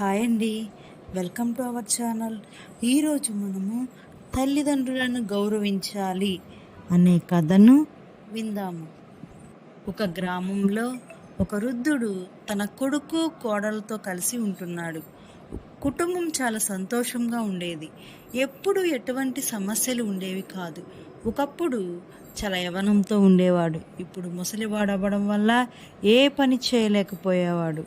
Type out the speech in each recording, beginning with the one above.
Hi అండి. Welcome to our channel. ఈరోజు మనము తల్లిదండ్రులను గౌరవించాలి అనే కథను విందాము. ఒక గ్రామంలో ఒక వృద్ధుడు తన కొడుకు కోడలతో కలిసి ఉంటున్నాడు. కుటుంబం చాలా సంతోషంగా ఉండేది. ఎప్పుడు ఎటువంటి సమస్యలు ఉండేవి కాదు. ఒకప్పుడు చాలా యవనంతో ఉండేవాడు. ఇప్పుడు ముసలివాడు అవ్వడం వల్ల ఏ పని చేయలేకపోయేవాడు.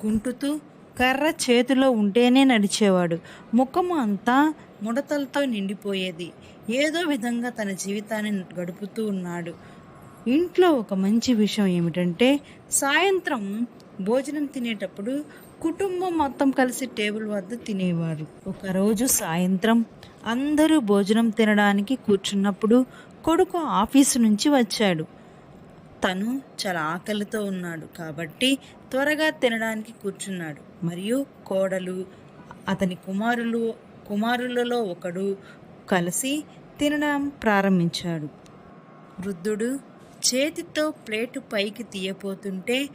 కుంటుతూ కర్ర చేతిలో ఉంటేనే నడిచేవాడు. ముఖము అంతా ముడతలతో నిండిపోయేది. ఏదో విధంగా తన జీవితాన్ని గడుపుతూ ఉన్నాడు. ఇంట్లో ఒక మంచి విషయం ఏమిటంటే సాయంత్రం భోజనం తినేటప్పుడు కుటుంబం మొత్తం కలిసి టేబుల్ వద్ద తినేవారు. ఒకరోజు సాయంత్రం అందరూ భోజనం తినడానికి కూర్చున్నప్పుడు కొడుకు ఆఫీసు నుంచి వచ్చాడు. తను చాలా ఆకలితో ఉన్నాడు కాబట్టి త్వరగా తినడానికి కూర్చున్నాడు. మరియు కోడలు అతని కుమారులు కుమారులలో ఒకడు కలిసి తినడం ప్రారంభించాడు. వృద్ధుడు చేతితో ప్లేటు పైకి తీయపోతుంటే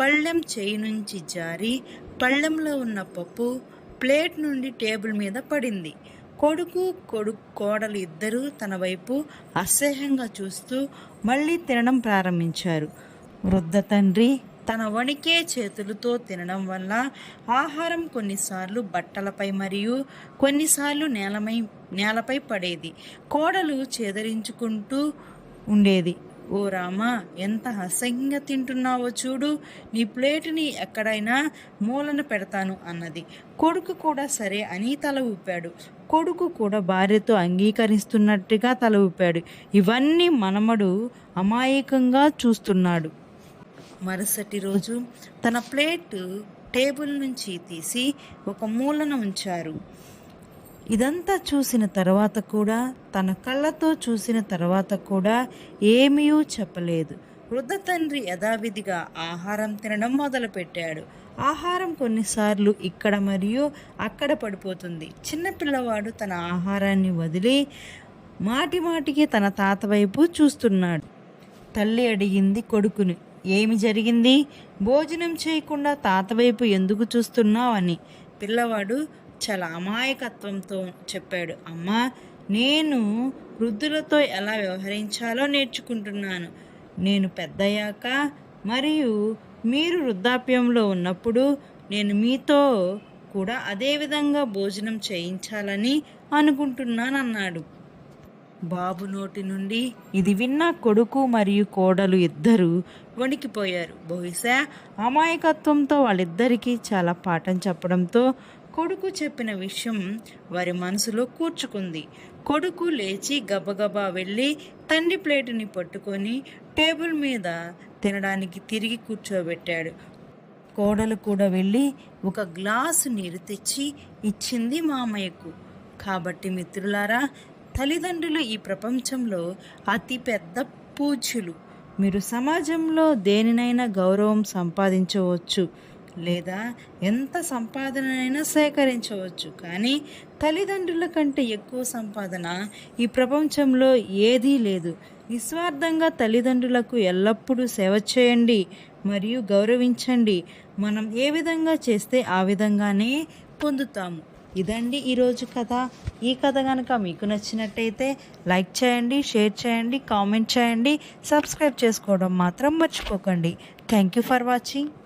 పళ్ళెం చేయి నుంచి జారి పళ్ళెంలో ఉన్న పప్పు ప్లేట్ నుండి టేబుల్ మీద పడింది. కొడుకు కొడుకు కోడలు ఇద్దరూ తన వైపు అసహ్యంగా చూస్తూ మళ్ళీ తినడం ప్రారంభించారు. వృద్ధ తండ్రి తన వణికే చేతులతో తినడం వల్ల ఆహారం కొన్నిసార్లు బట్టలపై మరియు కొన్నిసార్లు నేలమై నేలపై పడేది. కోడలు చేదరించుకుంటూ ఉండేది. ఓ రామా ఎంత అసహ్యంగా తింటున్నావో చూడు. నీ ప్లేటుని ఎక్కడైనా మూలన పెడతాను అన్నది. కొడుకు కూడా సరే అని తల ఊపాడు. కొడుకు కూడా భార్యతో అంగీకరిస్తున్నట్టుగా తల ఊపాడు. ఇవన్నీ మనమడు అమాయకంగా చూస్తున్నాడు. మరుసటి రోజు తన ప్లేటు టేబుల్ నుంచి తీసి ఒక మూలన ఉంచారు. ఇదంతా చూసిన తర్వాత కూడా తన కళ్ళతో చూసిన తర్వాత కూడా ఏమీ చెప్పలేదు. వృద్ధ తండ్రి యథావిధిగా ఆహారం తినడం మొదలుపెట్టాడు. ఆహారం కొన్నిసార్లు ఇక్కడ మరియు అక్కడ పడిపోతుంది. చిన్న పిల్లవాడు తన ఆహారాన్ని వదిలి మాటి మాటికి తన తాత వైపు చూస్తున్నాడు. తల్లి అడిగింది కొడుకుని ఏమి జరిగింది? భోజనం చేయకుండా తాత వైపు ఎందుకు చూస్తున్నావు? అని. పిల్లవాడు చాలా అమాయకత్వంతో చెప్పాడు. అమ్మా నేను వృద్ధులతో ఎలా వ్యవహరించాలో నేర్చుకుంటున్నాను. నేను పెద్దయ్యాక మరియు మీరు వృద్ధాప్యంలో ఉన్నప్పుడు నేను మీతో కూడా అదేవిధంగా భోజనం చేయించాలని అనుకుంటున్నానన్నాడు. బాబు నోటి నుండి ఇది విన్న కొడుకు మరియు కోడలు ఇద్దరు వణికిపోయారు. బహుశా అమాయకత్వంతో వాళ్ళిద్దరికీ చాలా పాఠం చెప్పడంతో కొడుకు చెప్పిన విషయం వారి మనసులో కూర్చుకుంది. కొడుకు లేచి గబగబా వెళ్ళి తండ్రి ప్లేటుని పట్టుకొని టేబుల్ మీద తినడానికి తిరిగి కూర్చోబెట్టాడు. కోడలు కూడా వెళ్ళి ఒక గ్లాసు నీరు తెచ్చి ఇచ్చింది మామయ్యకు. కాబట్టి మిత్రులారా తల్లిదండ్రులు ఈ ప్రపంచంలో అతి పెద్ద పూజ్యులు. మీరు సమాజంలో దేనినైనా గౌరవం సంపాదించవచ్చు. లేదా ఎంత సంపాదనైనా సేకరించవచ్చు. కానీ తల్లిదండ్రుల కంటే ఎక్కువ సంపాదన ఈ ప్రపంచంలో ఏదీ లేదు. నిస్వార్థంగా తల్లిదండ్రులకు ఎల్లప్పుడూ సేవ చేయండి మరియు గౌరవించండి. మనం ఏ విధంగా చేస్తే ఆ విధంగానే పొందుతాము. ఇదండి ఈరోజు కథ. ఈ కథ కనుక మీకు నచ్చినట్టయితే లైక్ చేయండి షేర్ చేయండి కామెంట్ చేయండి సబ్స్క్రైబ్ చేసుకోవడం మాత్రం మర్చిపోకండి. Thank you for watching.